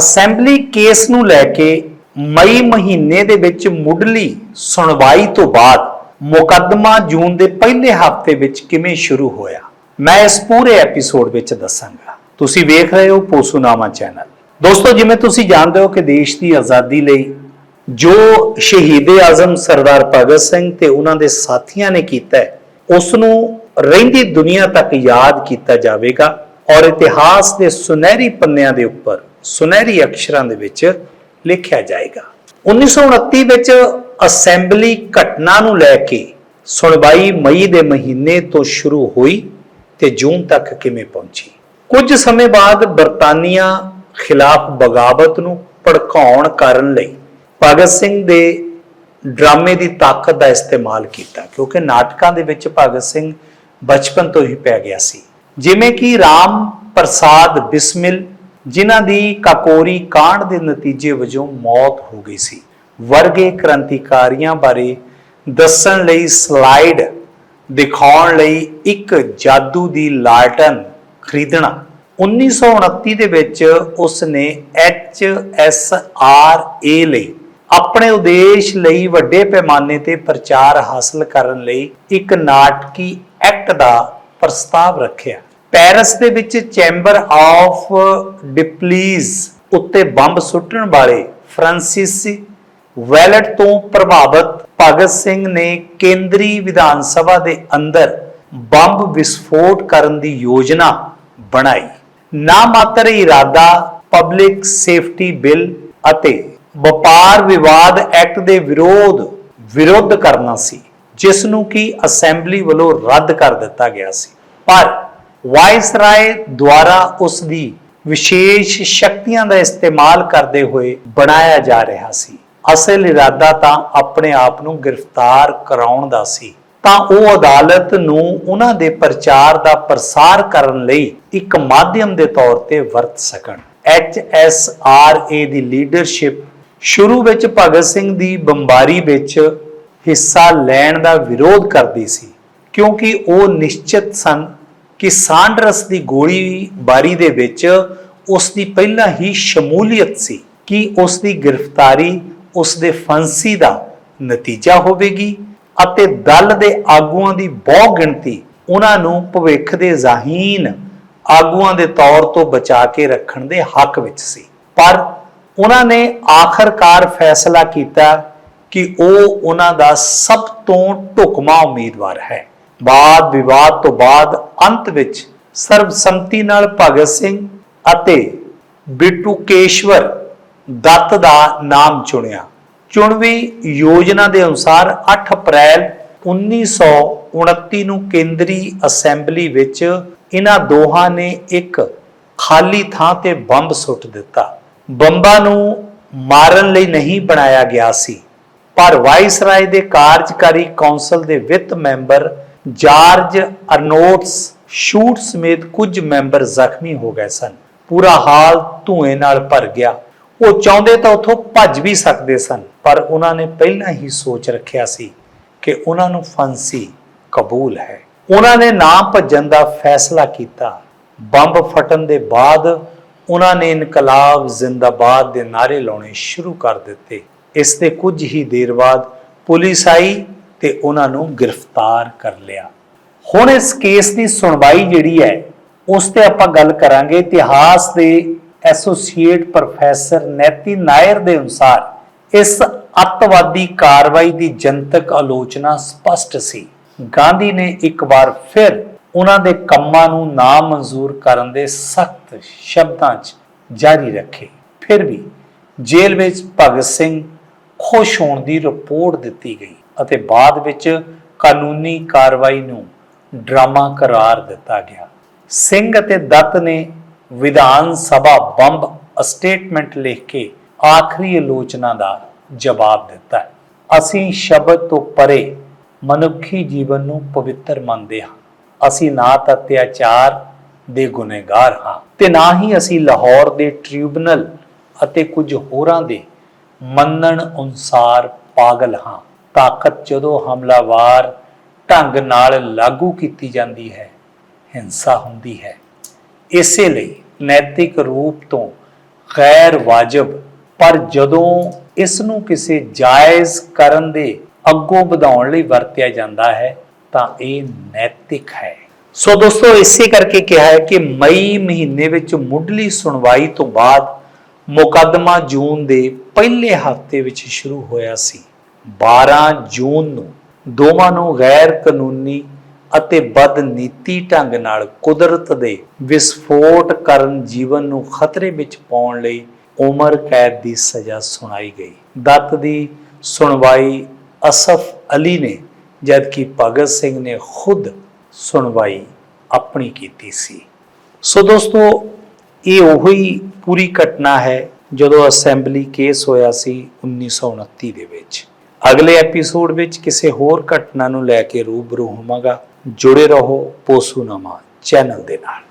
Assembly case ਨੂੰ ਲੈ ਕੇ ਮਈ ਮਹੀਨੇ ਦੇ ਵਿੱਚ ਮੁੱਢਲੀ ਸੁਣਵਾਈ ਤੋਂ ਬਾਅਦ ਮੁਕੱਦਮਾ ਜੂਨ ਦੇ ਪਹਿਲੇ ਹਫ਼ਤੇ ਵਿੱਚ ਕਿਵੇਂ ਸ਼ੁਰੂ ਹੋਇਆ? ਮੈਂ ਇਸ ਪੂਰੇ ਐਪੀਸੋਡ ਵਿੱਚ ਦੱਸਾਂਗਾ। ਤੁਸੀਂ ਵੇਖ ਰਹੇ ਹੋ ਪੋਸੂਨਾਮਾ ਚੈਨਲ। ਦੋਸਤੋ ਜਿਵੇਂ ਤੁਸੀਂ ਜਾਣਦੇ ਹੋ ਕਿ ਦੇਸ਼ ਦੀ ਆਜ਼ਾਦੀ ਲਈ ਜੋ ਸ਼ਹੀਦ ਆਜ਼ਮ ਸਰਦਾਰ ਭਗਤ ਸਿੰਘ ਤੇ ਉਹਨਾਂ ਦੇ ਸਾਥੀਆਂ ਨੇ ਕੀਤਾ ਹੈ, ਉਸ ਨੂੰ ਰਹਿੰਦੀ ਦੁਨੀਆ ਤੱਕ ਯਾਦ ਕੀਤਾ ਜਾਵੇਗਾ ਔਰ ਇਤਿਹਾਸ ਦੇ ਸੁਨਹਿਰੀ ਪੰਨਿਆਂ ਦੇ ਉੱਪਰ ਸੁਨਹਿਰੀ ਅਕਸ਼ਰਾਂ ਦੇ ਵਿੱਚ ਲਿਖਿਆ ਜਾਏਗਾ। 1929 ਵਿੱਚ ਅਸੈਂਬਲੀ ਘਟਨਾ ਨੂੰ ਲੈ ਕੇ ਸੁਣਵਾਈ ਮਈ ਦੇ ਮਹੀਨੇ ਤੋਂ ਸ਼ੁਰੂ ਹੋਈ ਤੇ ਜੂਨ ਤੱਕ ਕਿਵੇਂ ਪਹੁੰਚੀ? ਕੁਝ ਸਮੇਂ ਬਾਅਦ ਬਰਤਾਨੀਆ ਖਿਲਾਫ ਬਗਾਵਤ ਨੂੰ ਭੜਕਾਉਣ ਕਰਨ ਲਈ ਭਗਤ ਸਿੰਘ ਦੇ ਡਰਾਮੇ ਦੀ ਤਾਕਤ ਦਾ ਇਸਤੇਮਾਲ ਕੀਤਾ, ਕਿਉਂਕਿ ਨਾਟਕਾਂ ਦੇ ਵਿੱਚ ਭਗਤ ਸਿੰਘ ਬਚਪਨ ਤੋਂ ਹੀ ਪੈ ਗਿਆ ਸੀ। ਜਿਵੇਂ ਕਿ ਰਾਮ ਪ੍ਰਸਾਦ ਬਿਸਮਿਲ ਜਿਨ੍ਹਾਂ ਦੀ ਕਾਕੋਰੀ ਕਾਂਡ ਦੇ ਨਤੀਜੇ ਵਜੋਂ ਮੌਤ ਹੋ ਗਈ ਸੀ। ਵਰਗੇ ਕ੍ਰਾਂਤੀਕਾਰੀਆਂ ਬਾਰੇ ਦੱਸਣ ਲਈ ਸਲਾਈਡ ਦਿਖਾਉਣ ਲਈ ਇੱਕ ਜਾਦੂ ਦੀ ਲਾਲਟਨ ਖਰੀਦਣਾ। 1929 ਦੇ ਵਿੱਚ ਉਸ ਨੇ ਐਚ ਐਸ ਆਰ ਏ ਲਈ ਆਪਣੇ ਉਦੇਸ਼ ਲਈ ਵੱਡੇ ਪੈਮਾਨੇ ਤੇ ਪ੍ਰਚਾਰ ਹਾਸਲ ਕਰਨ ਲਈ ਇੱਕ ਨਾਟਕੀ ਐਕਟ ਦਾ ਪ੍ਰਸਤਾਵ ਰੱਖਿਆ। ਪੈਰਿਸ ਦੇ ਵਿੱਚ ਚੈਂਬਰ ਆਫ ਡਿਪਲੀਜ਼ ਉੱਤੇ ਬੰਬ ਸੁੱਟਣ ਵਾਲੇ ਫ੍ਰਾਂਸੀਸੀ ਵੈਲਟ ਤੋਂ ਪ੍ਰਭਾਵਿਤ ਭਗਤ ਸਿੰਘ ਨੇ ਕੇਂਦਰੀ ਵਿਧਾਨ ਸਭਾ ਦੇ ਅੰਦਰ ਬੰਬ ਵਿਸਫੋਟ ਕਰਨ ਦੀ ਯੋਜਨਾ ਬਣਾਈ। ਨਾ ਮਾਤਰ ਇਰਾਦਾ ਪਬਲਿਕ ਸੇਫਟੀ ਬਿੱਲ ਅਤੇ ਵਪਾਰ ਵਿਵਾਦ ਐਕਟ ਦੇ ਵਿਰੋਧ ਵਿਰੋਧ ਕਰਨਾ ਸੀ, ਜਿਸ ਨੂੰ ਕਿ ਅਸੈਂਬਲੀ ਵੱਲੋਂ ਰੱਦ ਕਰ ਦਿੱਤਾ ਗਿਆ ਸੀ। ਪਰ ਵਾਇਸਰਾਏ ਦੁਆਰਾ ਉਸ ਦੀ ਵਿਸ਼ੇਸ਼ ਸ਼ਕਤੀਆਂ ਦਾ ਇਸਤੇਮਾਲ ਕਰਦੇ ਹੋਏ ਬਣਾਇਆ ਜਾ ਰਿਹਾ ਸੀ। ਅਸਲ ਇਰਾਦਾ ਤਾਂ ਆਪਣੇ ਆਪ ਨੂੰ ਗ੍ਰਿਫਤਾਰ ਕਰਾਉਣ ਦਾ ਸੀ। ਤਾਂ ਉਹ ਅਦਾਲਤ ਨੂੰ ਉਹਨਾਂ ਦੇ ਪ੍ਰਚਾਰ ਦਾ ਪ੍ਰਸਾਰ ਕਰਨ ਲਈ ਇੱਕ ਮਾਧਿਅਮ ਦੇ ਤੌਰ ਤੇ ਵਰਤ ਸਕਣ। ਐਚ ਐਸ ਆਰ ਏ ਦੀ ਲੀਡਰਸ਼ਿਪ ਸ਼ੁਰੂ ਵਿੱਚ ਭਗਤ ਸਿੰਘ ਦੀ ਬੰਬਾਰੀ ਵਿੱਚ ਹਿੱਸਾ ਲੈਣ ਦਾ ਵਿਰੋਧ ਕਰਦੀ ਸੀ, ਕਿਉਂਕਿ ਉਹ ਨਿਸ਼ਚਿਤ ਸਨ ਕਿ ਸਾਂਡਰਸ ਦੀ ਗੋਲੀ ਬਾਰੀ ਦੇ ਵਿੱਚ ਉਸ ਦੀ ਪਹਿਲਾਂ ਹੀ ਸ਼ਮੂਲੀਅਤ ਸੀ ਕਿ ਉਸ ਦੀ ਗ੍ਰਿਫਤਾਰੀ ਉਸ ਦੇ ਫਾਂਸੀ ਦਾ ਨਤੀਜਾ ਹੋਵੇਗੀ ਅਤੇ ਦਲ ਦੇ ਆਗੂਆਂ ਦੀ ਬਹੁ ਗਿਣਤੀ ਉਹਨਾਂ ਨੂੰ ਭਵਿੱਖ ਦੇ ਜ਼ਾਹੀਨ ਆਗੂਆਂ ਦੇ ਤੌਰ ਤੋਂ ਬਚਾ ਕੇ ਰੱਖਣ ਦੇ ਹੱਕ ਵਿੱਚ ਸੀ। ਪਰ ਉਹਨਾਂ ਨੇ ਆਖਰਕਾਰ ਫੈਸਲਾ ਕੀਤਾ ਕਿ ਉਹ ਉਹਨਾਂ ਦਾ ਸਭ ਤੋਂ ਢੁਕਮਾ ਉਮੀਦਵਾਰ ਹੈ। ਬਾਦ ਵਿਵਾਦ ਤੋਂ ਬਾਅਦ ਅੰਤ ਵਿੱਚ ਸਰਬਸੰਮਤੀ ਨਾਲ ਭਗਤ ਸਿੰਘ ਅਤੇ ਬਿਟੂਕੇਸ਼ਵਰ ਦੱਤ ਦਾ ਨਾਮ ਚੁਣਿਆ। ਚੁਣਵੀਂ ਯੋਜਨਾ ਦੇ ਅਨੁਸਾਰ 8 ਅਪ੍ਰੈਲ 1929 ਨੂੰ ਕੇਂਦਰੀ ਅਸੈਂਬਲੀ ਵਿੱਚ ਇਹਨਾਂ ਦੋਹਾਂ ਨੇ ਇੱਕ ਖਾਲੀ ਥਾਂ ਤੇ ਬੰਬ ਸੁੱਟ ਦਿੱਤਾ। ਬੰਬਾਂ ਨੂੰ ਮਾਰਨ ਲਈ ਨਹੀਂ ਬਣਾਇਆ ਗਿਆ ਸੀ। ਪਰ ਵਾਇਸਰਾਏ ਦੇ ਕਾਰਜਕਾਰੀ ਕੌਂਸਲ ਦੇ ਵਿੱਤ ਮੈਂਬਰ ਜਾਰਜ ਅਰਨੋਟਸ ਸ਼ੂਟ ਸਮੇਤ ਕੁਝ ਮੈਂਬਰ ਜ਼ਖਮੀ ਹੋ ਗਏ ਸਨ। ਪੂਰਾ ਹਾਲ ਧੂਏ ਨਾਲ ਭਰ ਗਿਆ। ਉਹ ਚਾਹੁੰਦੇ ਤਾਂ ਉੱਥੋਂ ਭੱਜ ਵੀ ਸਕਦੇ ਸਨ, ਪਰ ਉਹਨਾਂ ਨੇ ਪਹਿਲਾਂ ਹੀ ਸੋਚ ਰੱਖਿਆ ਸੀ ਕਿ ਉਹਨਾਂ ਨੂੰ ਫਾਂਸੀ ਕਬੂਲ ਹੈ। ਉਹਨਾਂ ਨੇ ਨਾ ਭੱਜਣ ਦਾ ਫੈਸਲਾ ਕੀਤਾ। ਬੰਬ ਫਟਣ ਦੇ ਬਾਅਦ ਉਹਨਾਂ ਨੇ ਇਨਕਲਾਬ ਜ਼ਿੰਦਾਬਾਦ ਦੇ ਨਾਰੇ ਲਾਉਣੇ ਸ਼ੁਰੂ ਕਰ ਦਿੱਤੇ। ਇਸ ਦੇ ਕੁਝ ਹੀ ਦੇਰ ਬਾਅਦ ਪੁਲਿਸ ਆਈ। ਤੇ ਉਹਨਾਂ ਨੂੰ ਗ੍ਰਿਫਤਾਰ ਕਰ ਲਿਆ। ਹੁਣ ਇਸ ਕੇਸ ਦੀ ਸੁਣਵਾਈ ਜਿਹੜੀ ਹੈ, ਉਸ ਤੇ ਆਪਾਂ ਗੱਲ ਕਰਾਂਗੇ। ਇਤਿਹਾਸ ਦੇ ਐਸੋਸੀਏਟ ਪ੍ਰੋਫੈਸਰ ਨੈਤੀ ਨਾਇਰ ਦੇ ਅਨੁਸਾਰ ਇਸ ਅੱਤਵਾਦੀ ਕਾਰਵਾਈ ਦੀ ਜਨਤਕ ਆਲੋਚਨਾ ਸਪਸ਼ਟ ਸੀ। ਗਾਂਧੀ ਨੇ ਇੱਕ ਵਾਰ ਫਿਰ ਉਹਨਾਂ ਦੇ ਕੰਮਾਂ ਨੂੰ ਨਾ ਮਨਜ਼ੂਰ ਕਰਨ ਦੇ ਸਖਤ ਸ਼ਬਦਾਂ 'ਚ ਜਾਰੀ ਰੱਖੇ। ਫਿਰ ਵੀ ਜੇਲ੍ਹ ਵਿੱਚ ਭਗਤ ਸਿੰਘ ਖੁਸ਼ ਹੋਣ ਦੀ ਰਿਪੋਰਟ ਦਿੱਤੀ ਗਈ। ਅਤੇ ਬਾਅਦ ਵਿੱਚ ਕਾਨੂੰਨੀ ਕਾਰਵਾਈ ਨੂੰ ਡਰਾਮਾ ਕਰਾਰ ਦਿੱਤਾ ਗਿਆ। ਸਿੰਘ ਅਤੇ ਦੱਤ ਨੇ ਵਿਧਾਨ ਸਭਾ ਬੰਬ ਸਟੇਟਮੈਂਟ ਲਿਖ ਕੇ ਆਖਰੀ ਆਲੋਚਨਾ ਦਾ ਜਵਾਬ ਦਿੱਤਾ ਅਸੀਂ ਸ਼ਬਦ ਤੋਂ ਪਰੇ ਮਨੁੱਖੀ ਜੀਵਨ ਨੂੰ ਪਵਿੱਤਰ ਮੰਨਦੇ ਹਾਂ। ਅਸੀਂ ਨਾ ਤਾਂ ਅਤਿਆਚਾਰ ਦੇ ਗੁਨੇਗਾਰ ਹਾਂ ਤੇ ਨਾ ਹੀ ਅਸੀਂ ਲਾਹੌਰ ਦੇ ਟ੍ਰਿਬਿਊਨਲ ਅਤੇ ਕੁਝ ਹੋਰਾਂ ਦੇ ਮੰਨਣ ਅਨੁਸਾਰ ਪਾਗਲ ਹਾਂ। ਤਾਕਤ ਜਦੋਂ ਹਮਲਾਵਾਰ ਢੰਗ ਨਾਲ ਲਾਗੂ ਕੀਤੀ ਜਾਂਦੀ ਹੈ, ਹਿੰਸਾ ਹੁੰਦੀ ਹੈ। ਇਸੇ ਲਈ ਨੈਤਿਕ ਰੂਪ ਤੋਂ ਗੈਰ ਵਾਜਬ, ਪਰ ਜਦੋਂ ਇਸ ਨੂੰ ਕਿਸੇ ਜਾਇਜ਼ ਕਰਨ ਦੇ ਅੱਗੋਂ ਵਧਾਉਣ ਲਈ ਵਰਤਿਆ ਜਾਂਦਾ ਹੈ, ਤਾਂ ਇਹ ਨੈਤਿਕ ਹੈ। ਸੋ ਦੋਸਤੋ, ਇਸੇ ਕਰਕੇ ਕਿਹਾ ਹੈ ਕਿ ਮਈ ਮਹੀਨੇ ਵਿੱਚ ਮੁੱਢਲੀ ਸੁਣਵਾਈ ਤੋਂ ਬਾਅਦ ਮੁਕੱਦਮਾ ਜੂਨ ਦੇ ਪਹਿਲੇ ਹਫ਼ਤੇ ਵਿੱਚ ਸ਼ੁਰੂ ਹੋਇਆ ਸੀ। 12 ਜੂਨ ਨੂੰ ਦੋਵਾਂ ਨੂੰ ਗੈਰ ਕਾਨੂੰਨੀ ਅਤੇ ਬਦਨੀਤੀ ਢੰਗ ਨਾਲ ਕੁਦਰਤ ਦੇ ਵਿਸਫੋਟ ਕਰਨ ਜੀਵਨ ਨੂੰ ਖਤਰੇ ਵਿੱਚ ਪਾਉਣ ਲਈ ਉਮਰ ਕੈਦ ਦੀ ਸਜ਼ਾ ਸੁਣਾਈ ਗਈ। ਦੱਤ ਦੀ ਸੁਣਵਾਈ ਅਸਫ ਅਲੀ ਨੇ, ਜਦਕਿ ਭਗਤ ਸਿੰਘ ਨੇ ਖੁਦ ਸੁਣਵਾਈ ਆਪਣੀ ਕੀਤੀ ਸੀ। ਸੋ ਦੋਸਤੋ, ਇਹ ਉਹੀ ਪੂਰੀ ਘਟਨਾ ਹੈ ਜਦੋਂ ਅਸੈਂਬਲੀ ਕੇਸ ਹੋਇਆ ਸੀ 1929 ਦੇ ਵਿੱਚ। ਅਗਲੇ ਐਪੀਸੋਡ ਵਿੱਚ ਕਿਸੇ ਹੋਰ ਘਟਨਾ ਨੂੰ ਲੈ ਕੇ ਰੂਬਰੂ ਹੋਵਾਂਗਾ। ਜੁੜੇ ਰਹੋ ਪੋਸੂਨਾਮਾ ਚੈਨਲ ਦੇ ਨਾਲ।